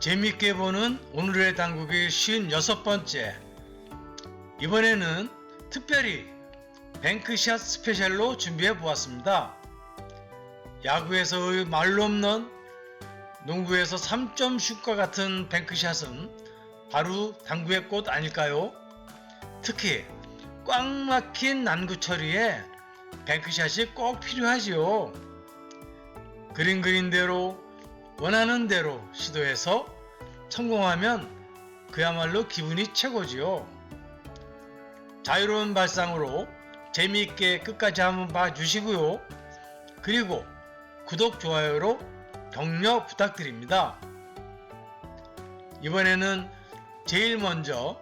재밌게 보는 오늘의 당국의 56번째. 이번에는 특별히 뱅크샷 스페셜로 준비해 보았습니다. 야구에서의 말로 없는 농구에서 3점 슛과 같은 뱅크샷은 바로 당구의 꽃 아닐까요? 특히 꽉 막힌 난구 처리에 뱅크샷이 꼭 필요하지요. 그린 그린 대로 원하는 대로 시도해서 성공하면 그야말로 기분이 최고지요. 자유로운 발상으로 재미있게 끝까지 한번 봐주시고요. 그리고 구독, 좋아요로 격려 부탁드립니다. 이번에는 제일 먼저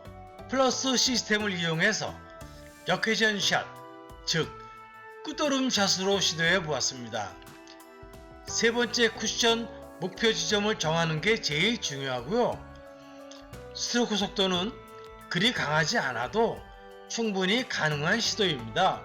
플러스 시스템을 이용해서 역회전 샷, 즉 꾸도름 샷으로 시도해 보았습니다. 세 번째 쿠션 목표 지점을 정하는 게 제일 중요하고요. 스트로크 속도는 그리 강하지 않아도 충분히 가능한 시도입니다.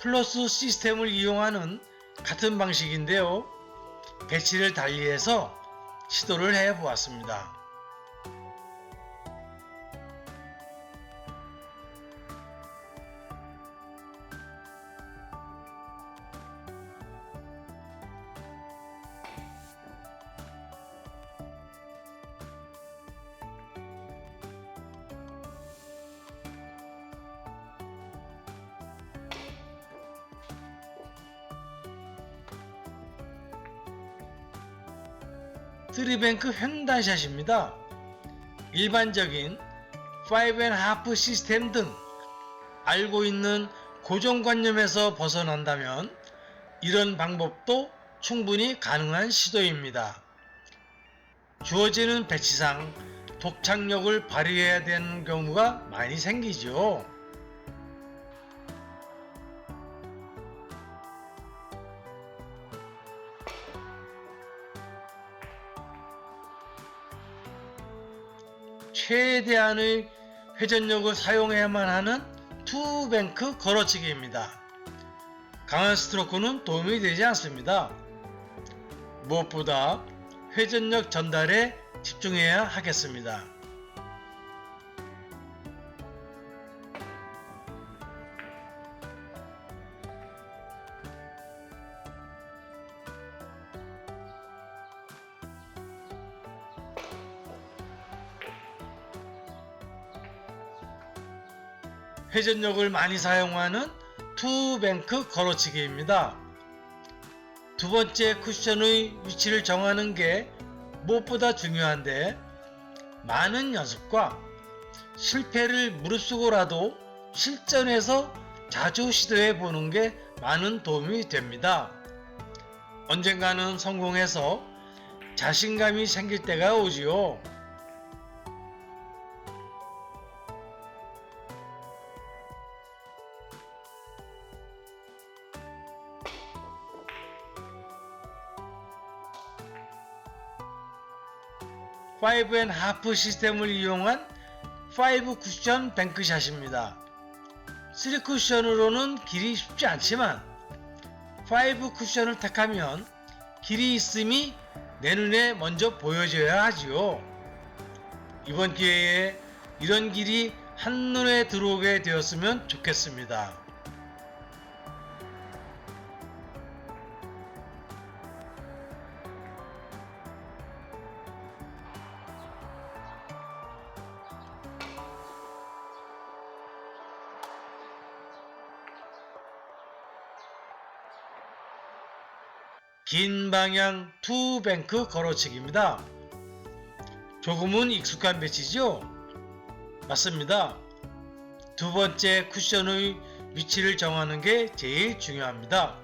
플러스 시스템을 이용하는 같은 방식인데요. 배치를 달리해서 시도를 해 보았습니다. 쓰리뱅크 횡단샷입니다. 일반적인 5.5 시스템 등 알고 있는 고정관념에서 벗어난다면 이런 방법도 충분히 가능한 시도입니다. 주어지는 배치상 독창력을 발휘해야 되는 경우가 많이 생기죠. 최대한의 회전력을 사용해야만 하는 투뱅크 걸어치기입니다. 강한 스트로크는 도움이 되지 않습니다. 무엇보다 회전력 전달에 집중해야 하겠습니다. 회전력을 많이 사용하는 투뱅크 걸어치기입니다. 두 번째 쿠션의 위치를 정하는 게 무엇보다 중요한데 많은 연습과 실패를 무릅쓰고라도 실전에서 자주 시도해 보는 게 많은 도움이 됩니다. 언젠가는 성공해서 자신감이 생길 때가 오지요. 파이브 앤 하프 시스템을 이용한 5 쿠션 뱅크샷입니다. 3 쿠션으로는 길이 쉽지 않지만 5 쿠션을 택하면 길이 있음이 내 눈에 먼저 보여져야 하지요. 이번 기회에 이런 길이 한눈에 들어오게 되었으면 좋겠습니다. 긴 방향 투뱅크 걸어치기입니다. 조금은 익숙한 배치죠? 맞습니다. 두 번째 쿠션의 위치를 정하는 게 제일 중요합니다.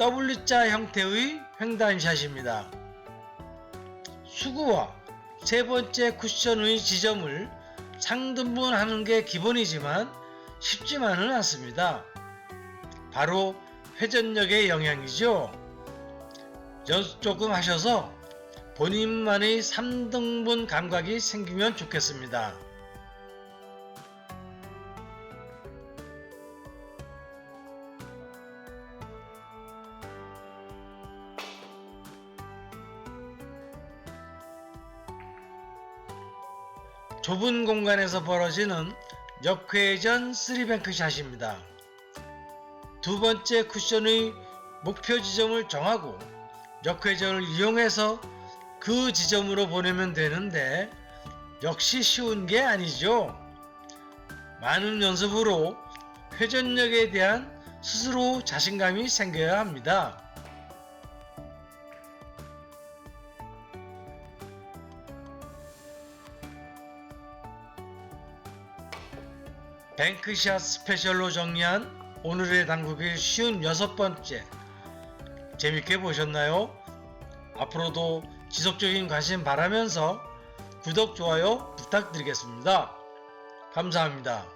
W자 형태의 횡단샷입니다. 수구와 세 번째 쿠션의 지점을 상등분하는 게 기본이지만 쉽지만은 않습니다. 바로 회전력의 영향이죠. 연습 조금 하셔서 본인만의 3등분 감각이 생기면 좋겠습니다. 좁은 공간에서 벌어지는 역회전 3뱅크 샷입니다. 두 번째 쿠션의 목표 지점을 정하고 역회전을 이용해서 그 지점으로 보내면 되는데 역시 쉬운 게 아니죠. 많은 연습으로 회전력에 대한 스스로 자신감이 생겨야 합니다. 뱅크샷 스페셜로 정리한 오늘의 당구길 쉬운 여섯 번째 재밌게 보셨나요? 앞으로도 지속적인 관심 바라면서 구독, 좋아요 부탁드리겠습니다. 감사합니다.